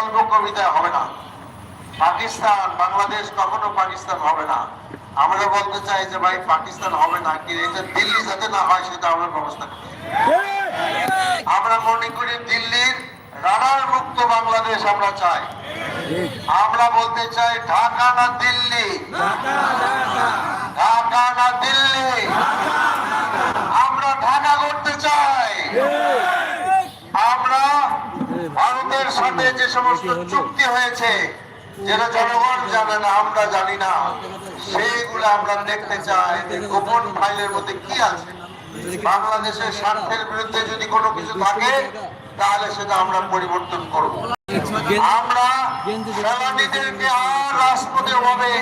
গল্প কবিতা হবে না। পাকিস্তান, বাংলাদেশ কখনো পাকিস্তান হবে না। আমরা বলতে চাই যে ভাই, পাকিস্তান হবে না কি এটা দিল্লি যাতে না হয়, সেটা আমরা ব্যবস্থা করি আমরা মনে করি দিল্লির রানার মুক্ত বাংলাদেশ আমরা চাই। আমরা বলতে চাই ঢাকা না দিল্লি ঢাকা না দিল্লি আমরা ঢাকা করতে চাই আমরা ভারতের সাথে যে সমস্ত চুক্তি হয়েছে, যেটা জনগণ জানে না, আমরা জানি না, সেইগুলো আমরা দেখতে চাই যে গোপন ফাইলের মধ্যে কি আছে। বাংলাদেশের স্বার্থের বিরুদ্ধে যদি কোনো কিছু থাকে, তাহলে সেটা আমরা পরিবর্তন করব। আমরা ফেলানিদেরকে আর রাজপথে হবে।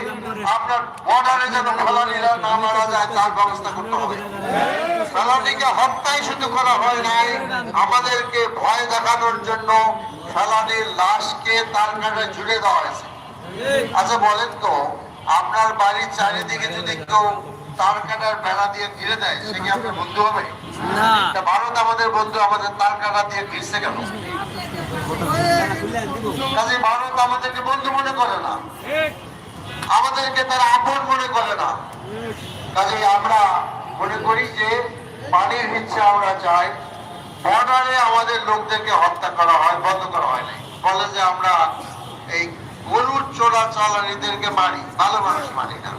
আপনার বর্ডারে যেন ফেলানিরা না মারা যায় তার ব্যবস্থা করতে হবে। ফেলানিকে হত্যাই শুধু করা হয় নাই আমাদেরকে ভয় দেখানোর জন্য ফেলানির লাশকে তার কাছে ঝুড়ে দেওয়া হয়েছে। আচ্ছা বলেন তো আপনার বাড়ির চারিদিকে যদি কেউ তার কাটার বেড়া দিয়ে ঘিরে দেয় সে কি আপনার বন্ধু হবে? না। ভারত আমাদের বন্ধু আমাদের তার কাটা দিয়ে ঘিরছে কেন? কাজে ভারত আমাদেরকে বন্ধু মনে করে না। আমাদেরকে তারা আপন মনে করে না। কাজে আমরা মনে করি যে পানির ইচ্ছে আমরা চাই। বর্ডারে আমাদের লোকদেরকে হত্যা করা হয় বন্ধ করা হয় নাই। বলে যে আমরা এই গরুর চোরা চালানিদেরকে মারি ভালো মানুষ মারি না।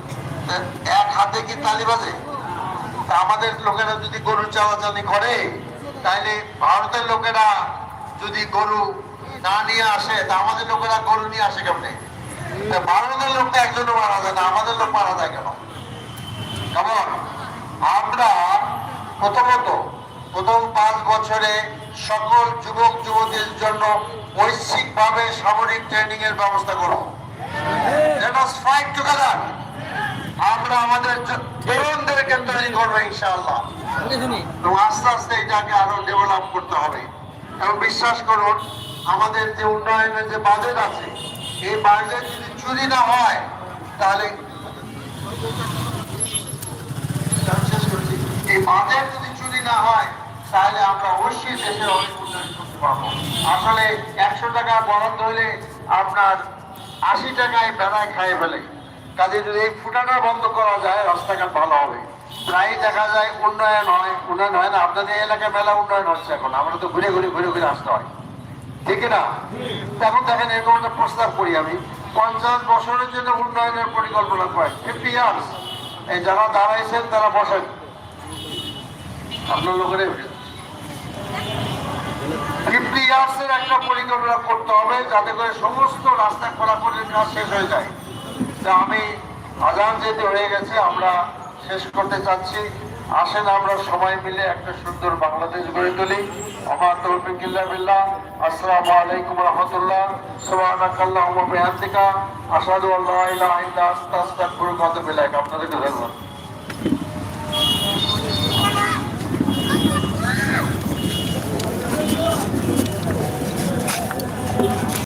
এক হাতে কি তালি বাজে? আমাদের লোকেরা যদি গরু চালাচালি করে, তাইলে ভারতের লোকেরা যদি গরু না নিয়ে আসে, তা আমাদের লোকেরা গরু নিয়ে আসে কেমনে? তা ভারতের লোকটা একজনও মারা যায় না, আমাদের লোক মারা যায় কেন? কেমন আমরা প্রথমত প্রথম পাঁচ বছরে সকল যুবক যুবতীর জন্য ঐচ্ছিকভাবে সামরিক ট্রেনিং এর ব্যবস্থা us fight together. আমরা আমাদের তরুণদেরকে তৈরি করব ইনশাআল্লাহ। এবং আস্তে আস্তে এটাকে আরও ডেভেলপ করতে হবে। এবং বিশ্বাস করুন আমাদের যে উন্নয়নের যে বাজেট আছে এই বাজেট যদি চুরি না হয় তাহলে। এই বাজেট যদি চুরি না হয় তাহলে আমরা অবশ্যই দেশের অনেক উন্নয়ন করতে পারব। আসলে একশো টাকা বরাদ্দ হলে আপনার আশি টাকায় বেড়ায় খাইয়ে ফেলে। কাজে যদি এই ফুটাটা বন্ধ করা যায়, রাস্তাঘাট ভালো হবে। প্রায় দেখা যায় উন্নয়ন হয় উন্নয়ন হয় না। আপনাদের এলাকায় মেলা উন্নয়ন হচ্ছে এখন। আমরা তো ঘুরে ঘুরে ঘুরে ঘুরে আসতে হয়। ঠিক না? এখন দেখেন, এরকম একটা প্রস্তাব করি আমি। পঞ্চাশ বছরের জন্য উন্নয়নের পরিকল্পনা করেন। ফিফটি ইয়ার্স এই যারা দাঁড়াইছেন, তারা বসেন। আপনার লোকের ফিফটি ইয়ার্স এর একটা পরিকল্পনা করতে হবে, যাতে করে সমস্ত রাস্তা খোলাখুলির কাজ শেষ হয়ে যায়। আমি আজান যেতে হয়ে গেছে, আমরা শেষ করতে চাচ্ছি। আসেন আমরা সবাই মিলে একটা সুন্দর বাংলাদেশ গড়ে তুলি। আমার তৌফিকুল্লাহ বিল্লাহ। আসসালামু আলাইকুম রহমতুল্লাহ। সোহানাকাল্লাহ বিহামদিকা। আসাদু আল্লাহ ইলাহা আনতা, আস্তাগফিরুকা ওয়া আতুবু আপনাদেরকে ধন্যবাদ।